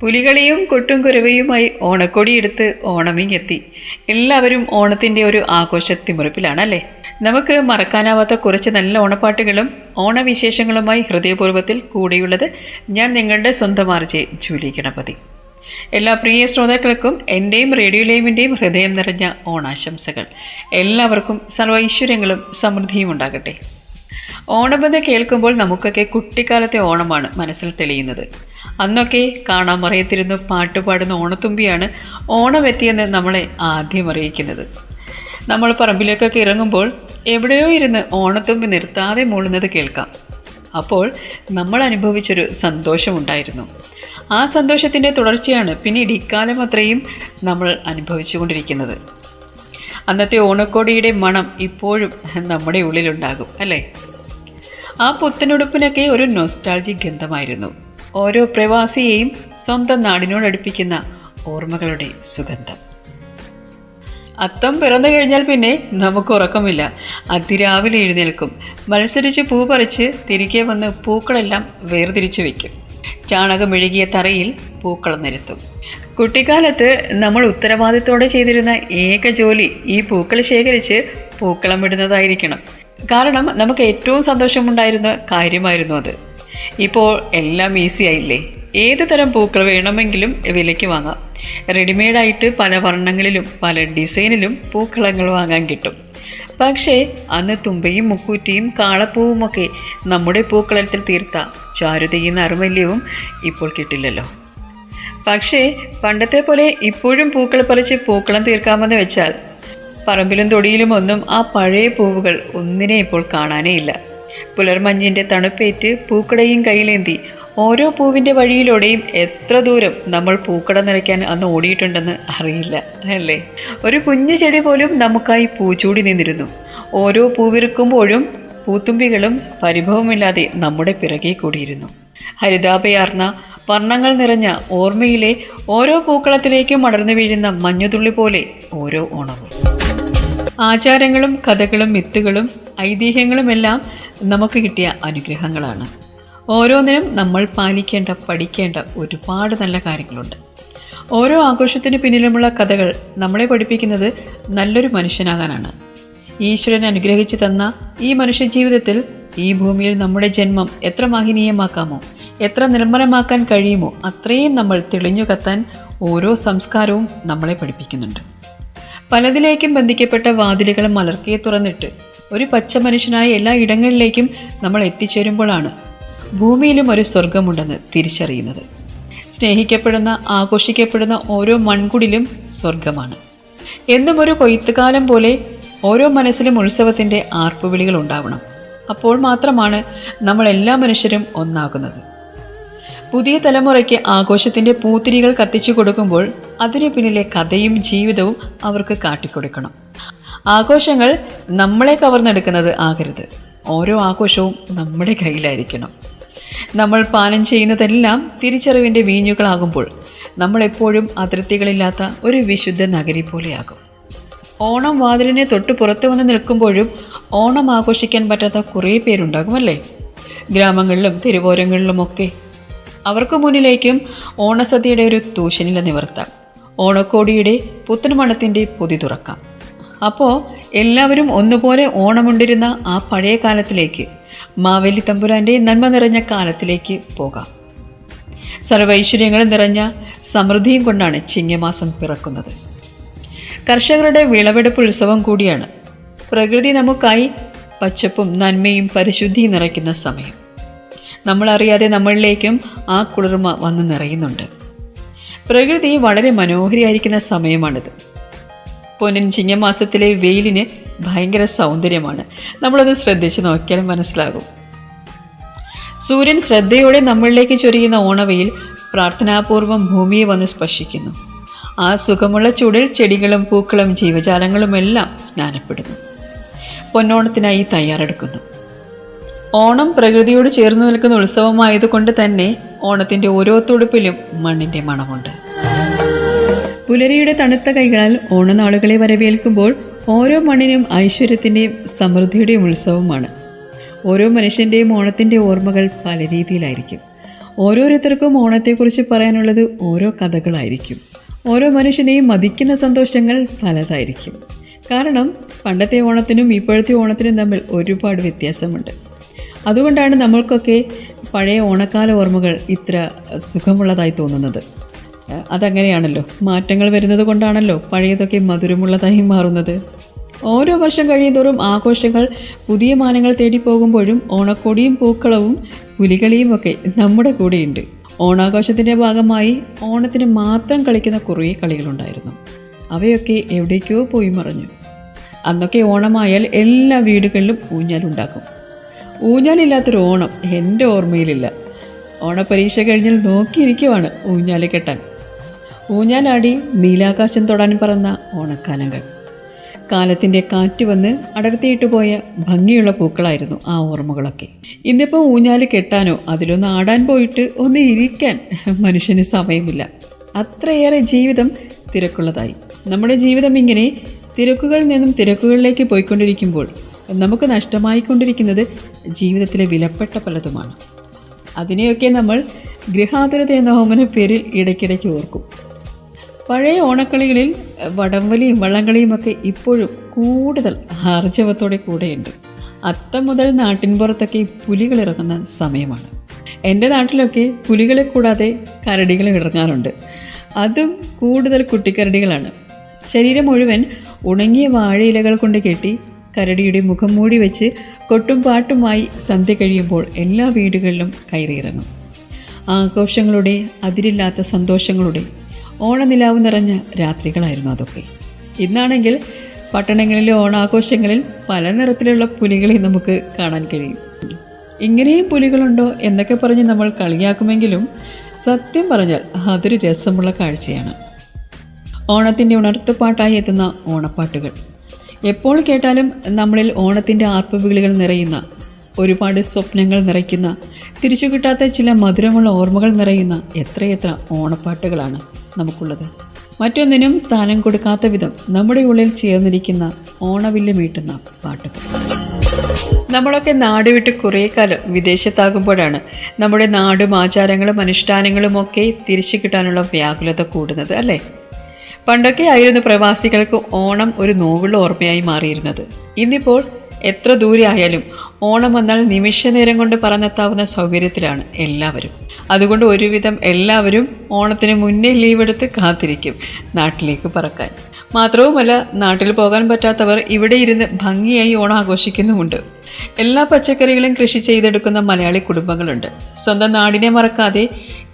പുലികളിയും കൊട്ടും കുരവയുമായി ഓണക്കൊടിയെടുത്ത് ഓണമിങ്ങെത്തി. എല്ലാവരും ഓണത്തിന്റെ ഒരു ആഘോഷത്തിമുറിപ്പിലാണല്ലേ നമുക്ക് മറക്കാനാവാത്ത കുറച്ച് നല്ല ഓണപ്പാട്ടുകളും ഓണവിശേഷങ്ങളുമായി ഹൃദയപൂർവത്തിൽ കൂടെയുള്ളത് ഞാൻ നിങ്ങളുടെ സ്വന്തം ആർജെ ജൂലി ഗണപതി. എല്ലാ പ്രിയ ശ്രോതാക്കൾക്കും എന്റെയും റേഡിയോ ലൈവിന്റെയും ഹൃദയം നിറഞ്ഞ ഓണാശംസകൾ. എല്ലാവർക്കും സർവൈശ്വര്യങ്ങളും സമൃദ്ധിയും ഉണ്ടാകട്ടെ. ഓണമെന്ന് കേൾക്കുമ്പോൾ നമുക്കൊക്കെ കുട്ടിക്കാലത്തെ ഓണമാണ് മനസ്സിൽ തെളിയുന്നത്. അന്നൊക്കെ കാണാൻ അറിയത്തിരുന്ന പാട്ടുപാടുന്ന ഓണത്തുമ്പിയാണ് ഓണമെത്തിയെന്ന് നമ്മളെ ആദ്യം അറിയിക്കുന്നത്. നമ്മൾ പറമ്പിലേക്കൊക്കെ ഇറങ്ങുമ്പോൾ എവിടെയോ ഇരുന്ന് ഓണത്തുമ്പി നിർത്താതെ മൂളുന്നത് കേൾക്കാം. അപ്പോൾ നമ്മൾ അനുഭവിച്ചൊരു സന്തോഷമുണ്ടായിരുന്നു. ആ സന്തോഷത്തിന്റെ തുടർച്ചയാണ് പിന്നീട് ഇക്കാലം അത്രയും നമ്മൾ അനുഭവിച്ചുകൊണ്ടിരിക്കുന്നത്. അന്നത്തെ ഓണക്കോടിയുടെ മണം ഇപ്പോഴും നമ്മുടെ ഉള്ളിലുണ്ടാകും അല്ലേ? ആ പുത്തനുടുപ്പിനൊക്കെ ഒരു നൊസ്റ്റാൾജി ഗന്ധമായിരുന്നു. ഓരോ പ്രവാസിയെയും സ്വന്തം നാടിനോടടുപ്പിക്കുന്ന ഓർമ്മകളുടെ സുഗന്ധം. അത്തം പിറന്നു കഴിഞ്ഞാൽ പിന്നെ നമുക്ക് ഉറക്കമില്ല. അതിരാവിലെ എഴുന്നേൽക്കും. മത്സരിച്ച് പൂ പറിച്ച് തിരികെ വന്ന് പൂക്കളെല്ലാം വേർതിരിച്ചു വയ്ക്കും ചാണകം മെഴുകിയ തറയിൽ പൂക്കൾ നിരത്തും. കുട്ടിക്കാലത്ത് നമ്മൾ ഉത്തരവാദിത്തോടെ ചെയ്തിരുന്ന ഏക ജോലി ഈ പൂക്കൾ ശേഖരിച്ച് പൂക്കളം ഇടുന്നതായിരിക്കണം. കാരണം നമുക്ക് ഏറ്റവും സന്തോഷമുണ്ടായിരുന്ന കാര്യമായിരുന്നു അത്. ഇപ്പോൾ എല്ലാം ഈസി ആയില്ലേ? ഏത് തരം പൂക്കൾ വേണമെങ്കിലും വിലയ്ക്ക് വാങ്ങാം. റെഡിമെയ്ഡായിട്ട് പല വർണങ്ങളിലും പല ഡിസൈനിലും പൂക്കളങ്ങൾ വാങ്ങാൻ കിട്ടും. പക്ഷേ അന്ന് തുമ്പയും മുക്കൂറ്റിയും കാളപ്പൂവുമൊക്കെ നമ്മുടെ പൂക്കളത്തിൽ തീർത്ത ചാരുതയും നറുമല്യവും ഇപ്പോൾ കിട്ടില്ലല്ലോ. പക്ഷേ പണ്ടത്തെ പോലെ ഇപ്പോഴും പൂക്കൾ പറിച്ച് പൂക്കളം തീർക്കാമെന്ന് വെച്ചാൽ പറമ്പിലും തൊടിയിലും ഒന്നും ആ പഴയ പൂവുകൾ ഒന്നിനെ ഇപ്പോൾ കാണാനേ ഇല്ല. പുലർമഞ്ഞിന്റെ തണുപ്പേറ്റ് പൂക്കടയും കയ്യിലേന്തി. ഓരോ പൂവിന്റെ വഴിയിലൂടെയും എത്ര ദൂരം നമ്മൾ പൂക്കട നിറയ്ക്കാൻ അന്ന് ഓടിയിട്ടുണ്ടെന്ന് അറിയില്ല അല്ലേ? ഒരു കുഞ്ഞു ചെടി പോലും നമുക്കായി പൂച്ചൂടി നിന്നിരുന്നു. ഓരോ പൂവിറുക്കുമ്പോഴും പൂത്തുമ്പികളും പരിഭവമില്ലാതെ നമ്മുടെ പിറകെ കൂടിയിരുന്നു. ഹരിതാപയാർന്ന വർണങ്ങൾ നിറഞ്ഞ ഓർമ്മയിലെ ഓരോ പൂക്കളത്തിലേക്കും അടർന്നു വീഴുന്ന മഞ്ഞുതുള്ളി പോലെ ഓരോ ഓണവും. ആചാരങ്ങളും കഥകളും മിത്തുകളും ഐതിഹ്യങ്ങളുമെല്ലാം നമുക്ക് കിട്ടിയ അനുഗ്രഹങ്ങളാണ്. ഓരോന്നിനും നമ്മൾ പാലിക്കേണ്ട പഠിക്കേണ്ട ഒരുപാട് നല്ല കാര്യങ്ങളുണ്ട്. ഓരോ ആഘോഷത്തിന് പിന്നിലുമുള്ള കഥകൾ നമ്മളെ പഠിപ്പിക്കുന്നത് നല്ലൊരു മനുഷ്യനാകാനാണ്. ഈശ്വരൻ അനുഗ്രഹിച്ചു തന്ന ഈ മനുഷ്യ ജീവിതത്തിൽ ഈ ഭൂമിയിൽ നമ്മുടെ ജന്മം എത്ര മഹനീയമാക്കാമോ എത്ര നിർമ്മലമാക്കാൻ കഴിയുമോ അത്രയും നമ്മൾ തെളിഞ്ഞു കത്താൻ ഓരോ സംസ്കാരവും നമ്മളെ പഠിപ്പിക്കുന്നുണ്ട്. പലതിലേക്കും ബന്ധിക്കപ്പെട്ട വാതിലുകൾ മലർക്കിയെ തുറന്നിട്ട് ഒരു പച്ച മനുഷ്യനായ എല്ലാ ഇടങ്ങളിലേക്കും നമ്മൾ എത്തിച്ചേരുമ്പോഴാണ് ഭൂമിയിലും ഒരു സ്വർഗമുണ്ടെന്ന് തിരിച്ചറിയുന്നത്. സ്നേഹിക്കപ്പെടുന്ന ആഘോഷിക്കപ്പെടുന്ന ഓരോ മൺകുടിലും സ്വർഗമാണ്. എന്നും ഒരു കൊയ്ത്തുകാലം പോലെ ഓരോ മനസ്സിലും ഉത്സവത്തിന്റെ ആർപ്പുവിളികൾ ഉണ്ടാവണം. അപ്പോൾ മാത്രമാണ് നമ്മൾ എല്ലാ മനുഷ്യരും ഒന്നാകുന്നത്. പുതിയ തലമുറയ്ക്ക് ആഘോഷത്തിന്റെ പൂത്തിരികൾ കത്തിച്ചു കൊടുക്കുമ്പോൾ അതിനു പിന്നിലെ കഥയും ജീവിതവും അവർക്ക് കാട്ടിക്കൊടുക്കണം. ആഘോഷങ്ങൾ നമ്മളെ കവർന്നെടുക്കുന്നത് ആകരുത്. ഓരോ ആഘോഷവും നമ്മുടെ കയ്യിലായിരിക്കണം. നമ്മൾ പാനം ചെയ്യുന്നതെല്ലാം തിരിച്ചറിവിന്റെ വീഞ്ഞുകളാകുമ്പോൾ നമ്മളെപ്പോഴും അതിർത്തികളില്ലാത്ത ഒരു വിശുദ്ധ നഗരി പോലെയാകും. ഓണം വാതിലിനെ തൊട്ട് പുറത്തു വന്ന് നിൽക്കുമ്പോഴും ഓണം ആഘോഷിക്കാൻ പറ്റാത്ത കുറേ പേരുണ്ടാകുമല്ലേ ഗ്രാമങ്ങളിലും തിരുവോരങ്ങളിലുമൊക്കെ അവർക്ക് മുന്നിലേക്കും ഓണസദ്യയുടെ ഒരു തൂശനില നിവർത്താം. ഓണക്കോടിയുടെ പുത്തൻമണത്തിന്റെ പൊതി തുറക്കാം. അപ്പോൾ എല്ലാവരും ഒന്നുപോലെ ഓണമുണ്ടിരുന്ന ആ പഴയ കാലത്തിലേക്ക് മാവേലി തമ്പുരാന്റെ നന്മ നിറഞ്ഞ കാലത്തിലേക്ക് പോകാം. സർവൈശ്വര്യങ്ങളും നിറഞ്ഞ സമൃദ്ധിയും കൊണ്ടാണ് ചിങ്ങമാസം പിറക്കുന്നത്. കർഷകരുടെ വിളവെടുപ്പ് ഉത്സവം കൂടിയാണ്. പ്രകൃതി നമുക്കായി പച്ചപ്പും നന്മയും പരിശുദ്ധിയും നിറയ്ക്കുന്ന സമയം. നമ്മളറിയാതെ നമ്മളിലേക്കും ആ കുളിർമ വന്ന് നിറയുന്നുണ്ട്. പ്രകൃതി വളരെ മനോഹരിയായിരിക്കുന്ന സമയമാണിത്. പൊന്നിൻ ചിങ്ങമാസത്തിലെ വെയിലിന് ഭയങ്കര സൗന്ദര്യമാണ്. നമ്മളത് ശ്രദ്ധിച്ച് നോക്കിയാൽ മനസ്സിലാകും. സൂര്യൻ ശ്രദ്ധയോടെ നമ്മളിലേക്ക് ചൊരിയുന്ന ഓണവെയിൽ പ്രാർത്ഥനാപൂർവം ഭൂമിയെ വന്ന് സ്പർശിക്കുന്നു. ആ സുഖമുള്ള ചൂടിൽ ചെടികളും പൂക്കളും ജീവജാലങ്ങളുമെല്ലാം സ്നാനപ്പെടുന്നു. പൊന്നോണത്തിനായി തയ്യാറെടുക്കുന്നു. ഓണം പ്രകൃതിയോട് ചേർന്ന് നിൽക്കുന്ന ഉത്സവമായതുകൊണ്ട് തന്നെ ഓണത്തിന്റെ ഓരോ തുടുപ്പിലും മണ്ണിന്റെ മണമുണ്ട്. പുലരിയുടെ തണുത്ത കൈകളാൽ ഓണനാളുകളെ വരവേൽക്കുമ്പോൾ ഓരോ മണ്ണിനും ഐശ്വര്യത്തിന്റെയും സമൃദ്ധിയുടെയും ഉത്സവമാണ്. ഓരോ മനുഷ്യന്റെയും ഓണത്തിന്റെ ഓർമ്മകൾ പല രീതിയിലായിരിക്കും. ഓരോരുത്തർക്കും ഓണത്തെക്കുറിച്ച് പറയാനുള്ളത് ഓരോ കഥകളായിരിക്കും. ഓരോ മനുഷ്യനെയും മതിക്കുന്ന സന്തോഷങ്ങൾ പലതായിരിക്കും. കാരണം പണ്ടത്തെ ഓണത്തിനും ഇപ്പോഴത്തെ ഓണത്തിനും തമ്മിൽ ഒരുപാട് വ്യത്യാസമുണ്ട്. അതുകൊണ്ടാണ് നമ്മൾക്കൊക്കെ പഴയ ഓണക്കാല ഓർമ്മകൾ ഇത്ര സുഖമുള്ളതായി തോന്നുന്നത്. അതങ്ങനെയാണല്ലോ. മാറ്റങ്ങൾ വരുന്നത് കൊണ്ടാണല്ലോ പഴയതൊക്കെ മധുരമുള്ളതായി മാറുന്നത്. ഓരോ വർഷം കഴിയുന്തോറും ആഘോഷങ്ങൾ പുതിയ മാനങ്ങൾ തേടി പോകുമ്പോഴും ഓണക്കൊടിയും പൂക്കളവും പുലികളിയും ഒക്കെ നമ്മുടെ കൂടെയുണ്ട്. ഓണാഘോഷത്തിന്റെ ഭാഗമായി ഓണത്തിന് മാത്രം കളിക്കുന്ന കുറേ കളികളുണ്ടായിരുന്നു. അവയൊക്കെ എവിടേക്കോ പോയി മറഞ്ഞു. അന്നൊക്കെ ഓണമായാൽ എല്ലാ വീടുകളിലും ഊഞ്ഞാലുണ്ടാക്കും ഊഞ്ഞാലില്ലാത്തൊരു ഓണം എന്റെ ഓർമ്മയിലില്ല. ഓണപരീക്ഷ കഴിഞ്ഞാൽ നോക്കിയിരിക്കുവാണ് ഊഞ്ഞാൽ കെട്ടാൻ. ഊഞ്ഞാലാടി നീലാകാശം തൊടാൻ പറന്ന ഓണക്കാലങ്ങൾ. കാലത്തിന്റെ കാറ്റ് വന്ന് അടർത്തിയിട്ട് പോയ ഭംഗിയുള്ള പൂക്കളായിരുന്നു ആ ഓർമ്മകളൊക്കെ. ഇന്നിപ്പോൾ ഊഞ്ഞാൽ കെട്ടാനോ അതിലൊന്ന് ആടാൻ പോയിട്ട് ഒന്ന് ഇരിക്കാൻ മനുഷ്യന് സമയമില്ല. അത്രയേറെ ജീവിതം തിരക്കുള്ളതായി. നമ്മുടെ ജീവിതം ഇങ്ങനെ തിരക്കുകളിൽ നിന്നും തിരക്കുകളിലേക്ക് പോയിക്കൊണ്ടിരിക്കുമ്പോൾ നമുക്ക് നഷ്ടമായിക്കൊണ്ടിരിക്കുന്നത് ജീവിതത്തിലെ വിലപ്പെട്ട പലതുമാണ്. അതിനെയൊക്കെ നമ്മൾ ഗൃഹാതുരത എന്ന ഓമന പേരിൽ ഇടയ്ക്കിടയ്ക്ക് ഓർക്കും. പഴയ ഓണക്കളികളിൽ വടംവലിയും വള്ളംകളിയും ഒക്കെ ഇപ്പോഴും കൂടുതൽ ആർജവത്തോടെ കൂടെയുണ്ട്. അത്തം മുതൽ നാട്ടിൻപുറത്തൊക്കെ പുലികൾ ഇറങ്ങുന്ന സമയമാണ്. എന്റെ നാട്ടിലൊക്കെ പുലികളെ കൂടാതെ കരടികൾ ഇറങ്ങാറുണ്ട്. അതും കൂടുതൽ കുട്ടിക്കരടികളാണ്. ശരീരം മുഴുവൻ ഉണങ്ങിയ വാഴയിലകൾ കൊണ്ട് കെട്ടി കരടിയുടെ മുഖം മൂടി വെച്ച് കൊട്ടും പാട്ടുമായി സന്ധ്യ കഴിയുമ്പോൾ എല്ലാ വീടുകളിലും കയറിയിറങ്ങും. ആഘോഷങ്ങളുടെ അതിരില്ലാത്ത സന്തോഷങ്ങളുടെ ഓണനിലാവ് നിറഞ്ഞ രാത്രികളായിരുന്നു അതൊക്കെ. ഇന്നാണെങ്കിൽ പട്ടണങ്ങളിലെ ഓണാഘോഷങ്ങളിൽ പല നിറത്തിലുള്ള പുലികളെ നമുക്ക് കാണാൻ കഴിയും. ഇങ്ങനെയും പുലികളുണ്ടോ എന്നൊക്കെ പറഞ്ഞ് നമ്മൾ കളിയാക്കുമെങ്കിലും സത്യം പറഞ്ഞാൽ അതൊരു രസമുള്ള കാഴ്ചയാണ്. ഓണത്തിന്റെ ഉണർത്തുപാട്ടായി എത്തുന്ന ഓണപ്പാട്ടുകൾ. എപ്പോൾ കേട്ടാലും നമ്മളിൽ ഓണത്തിന്റെ ആർപ്പവിളികൾ നിറയുന്ന ഒരുപാട് സ്വപ്നങ്ങൾ നിറയ്ക്കുന്ന തിരിച്ചു കിട്ടാത്ത ചില മധുരമുള്ള ഓർമ്മകൾ നിറയുന്ന എത്രയെത്ര ഓണപ്പാട്ടുകളാണ് നമുക്കുള്ളത്. മറ്റൊന്നിനും സ്ഥാനം കൊടുക്കാത്ത വിധം നമ്മുടെ ഉള്ളിൽ ചേർന്നിരിക്കുന്ന ഓണവില്ല് മീട്ടുന്ന പാട്ടുകൾ. നമ്മളൊക്കെ നാട് വിട്ട് കുറേ കാലം വിദേശത്താകുമ്പോഴാണ് നമ്മുടെ നാടും ആചാരങ്ങളും അനുഷ്ഠാനങ്ങളും ഒക്കെ തിരിച്ചു കിട്ടാനുള്ള വ്യാകുലത കൂടുന്നത് അല്ലേ? പണ്ടൊക്കെ ആയിരുന്നു പ്രവാസികൾക്ക് ഓണം ഒരു നോവുള്ള ഓർമ്മയായി മാറിയിരുന്നത്. ഇന്നിപ്പോൾ എത്ര ദൂരെ ആയാലും ഓണം വന്നാൽ നിമിഷ നേരം കൊണ്ട് പറന്നെത്താവുന്ന സൗകര്യത്തിലാണ് എല്ലാവരും. അതുകൊണ്ട് ഒരുവിധം എല്ലാവരും ഓണത്തിന് മുന്നേ ലീവ് എടുത്ത് കാത്തിരിക്കും നാട്ടിലേക്ക് പറക്കാൻ. മാത്രവുമല്ല നാട്ടിൽ പോകാൻ പറ്റാത്തവർ ഇവിടെ ഇരുന്ന് ഭംഗിയായി ഓണം ആഘോഷിക്കുന്നുമുണ്ട്. എല്ലാ പച്ചക്കറികളും കൃഷി ചെയ്തെടുക്കുന്ന മലയാളി കുടുംബങ്ങളുണ്ട്. സ്വന്തം നാടിനെ മറക്കാതെ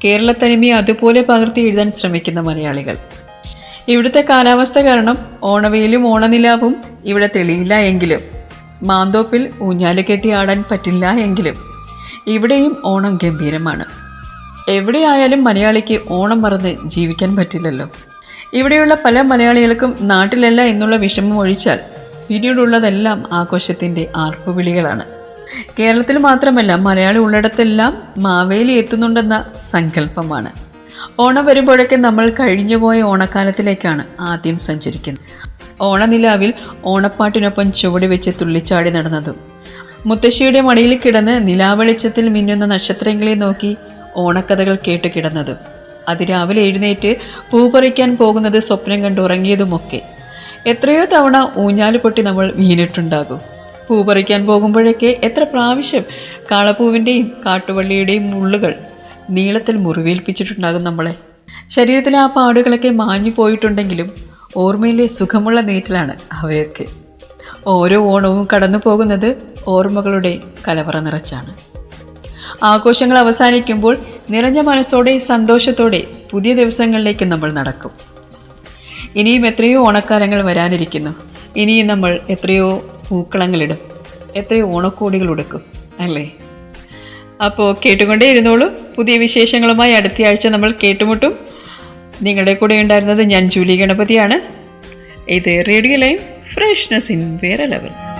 കേരളത്തനിമയെ അതുപോലെ പകർത്തി എഴുതാൻ ശ്രമിക്കുന്ന മലയാളികൾ. ഇവിടുത്തെ കാലാവസ്ഥ കാരണം ഓണവെയിലും ഓണനിലാവും ഇവിടെ തെളിയില്ല എങ്കിലും. മാന്തോപ്പിൽ ഊഞ്ഞാൽ കെട്ടി ആടാൻ പറ്റില്ല എങ്കിലും. ഇവിടെയും ഓണം ഗംഭീരമാണ്. എവിടെയായാലും മലയാളിക്ക് ഓണം മറന്ന് ജീവിക്കാൻ പറ്റില്ലല്ലോ. ഇവിടെയുള്ള പല മലയാളികൾക്കും നാട്ടിലല്ല എന്നുള്ള വിഷമം ഒഴിച്ചാൽ പിന്നീടുള്ളതെല്ലാം ആഘോഷത്തിന്റെ ആർപ്പുവിളികളാണ്. കേരളത്തിൽ മാത്രമല്ല മലയാളി ഉള്ളിടത്തെല്ലാം മാവേലി എത്തുന്നുണ്ടെന്ന സങ്കല്പമാണ്. ഓണം വരുമ്പോഴൊക്കെ നമ്മൾ കഴിഞ്ഞുപോയ ഓണക്കാലത്തിലേക്കാണ് ആദ്യം സഞ്ചരിക്കുന്നത്. ഓണനിലാവിൽ ഓണപ്പാട്ടിനൊപ്പം ചുവട് വെച്ച് തുള്ളിച്ചാടി നടന്നതും. മുത്തശ്ശിയുടെ മടിയിൽ കിടന്ന് നിലാവെളിച്ചത്തിൽ മിന്നുന്ന നക്ഷത്രങ്ങളെ നോക്കി ഓണക്കഥകൾ കേട്ട് കിടന്നതും. അതിരാവിലെ എഴുന്നേറ്റ് പൂ പറിക്കാൻ പോകുന്നത് സ്വപ്നം കണ്ടുറങ്ങിയതുമൊക്കെ എത്രയോ തവണ ഊഞ്ഞാൽ പൊട്ടി നമ്മൾ വീണിട്ടുണ്ടാകും. പൂ പറിക്കാൻ പോകുമ്പോഴൊക്കെ എത്ര പ്രാവശ്യം കാളപ്പൂവിന്റെയും കാട്ടുവള്ളിയുടെയും മുള്ളുകൾ നീളത്തിൽ മുറിവേൽപ്പിച്ചിട്ടുണ്ടാകും നമ്മളെ. ശരീരത്തിലെ ആ പാടുകളൊക്കെ മാഞ്ഞു പോയിട്ടുണ്ടെങ്കിലും ഓർമ്മയിലെ സുഖമുള്ള നീറ്റിലാണ് അവയൊക്കെ. ഓരോ ഓണവും കടന്നു പോകുന്നത് ഓർമ്മകളുടെ കലവറ നിറച്ചാണ്. ആഘോഷങ്ങൾ അവസാനിക്കുമ്പോൾ നിറഞ്ഞ മനസ്സോടെ സന്തോഷത്തോടെ പുതിയ ദിവസങ്ങളിലേക്ക് നമ്മൾ നടക്കും. ഇനിയും എത്രയോ ഓണക്കാലങ്ങൾ വരാനിരിക്കുന്നു. ഇനിയും നമ്മൾ എത്രയോ പൂക്കളങ്ങളിടും എത്രയോ ഓണക്കോടികൾ ഉടുക്കും. അല്ലേ? അപ്പോൾ കേട്ടുകൊണ്ടേ ഇരുന്നോളൂ പുതിയ വിശേഷങ്ങളുമായി അടുത്ത ആഴ്ച നമ്മൾ കേട്ടുമുട്ടും. നിങ്ങളുടെ കൂടെ ഉണ്ടായിരുന്നത് ഞാൻ ജൂലി ഗണപതിയാണ്. ഇത് റേഡിയോ ലൈൻ ഫ്രഷ്നസ് ഇൻ വേറെ ലെവൽ.